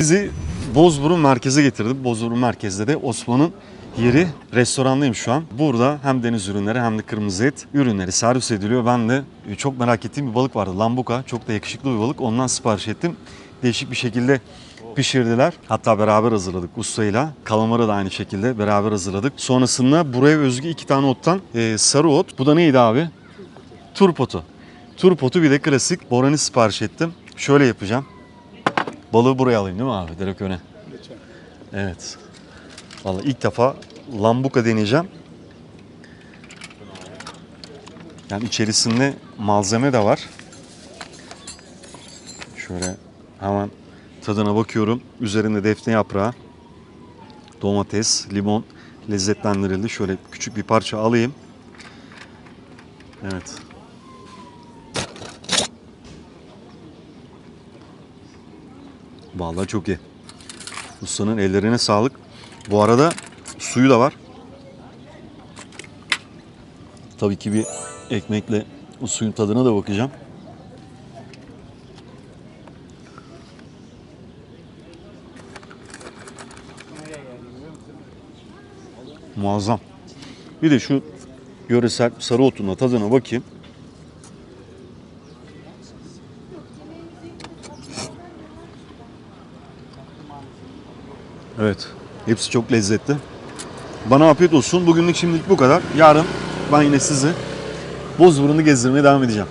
Bizi Bozburun merkeze getirdi. Bozburun merkezde de Osman'ın yeri restorandayım şu an. Burada hem deniz ürünleri hem de kırmızı et ürünleri servis ediliyor. Ben de çok merak ettiğim bir balık vardı. Lambuka. Çok da yakışıklı bir balık. Ondan sipariş ettim. Değişik bir şekilde pişirdiler. Hatta beraber hazırladık ustayla. Kalamarı da aynı şekilde beraber hazırladık. Sonrasında buraya özgü iki tane ottan e, sarı ot. Bu da neydi abi? Turpotu. Turpotu bir de klasik borani sipariş ettim. Şöyle yapacağım. Balığı buraya alayım değil mi abi? Direkt öne. Evet. Vallahi ilk defa lambuka deneyeceğim. Yani içerisinde malzeme de var. Şöyle hemen tadına bakıyorum. Üzerinde defne yaprağı, domates, limon lezzetlendirildi. Şöyle küçük bir parça alayım. Evet. Vallahi çok iyi. Ustanın ellerine sağlık. Bu arada suyu da var. Tabii ki bir ekmekle o suyun tadına da bakacağım. Muazzam. Bir de şu yöresel sarı otuna tadına bakayım. Evet. Hepsi çok lezzetli. Bana afiyet olsun. Bugünlük şimdilik bu kadar. Yarın ben yine sizi Bozburun'u gezdirmeye devam edeceğim.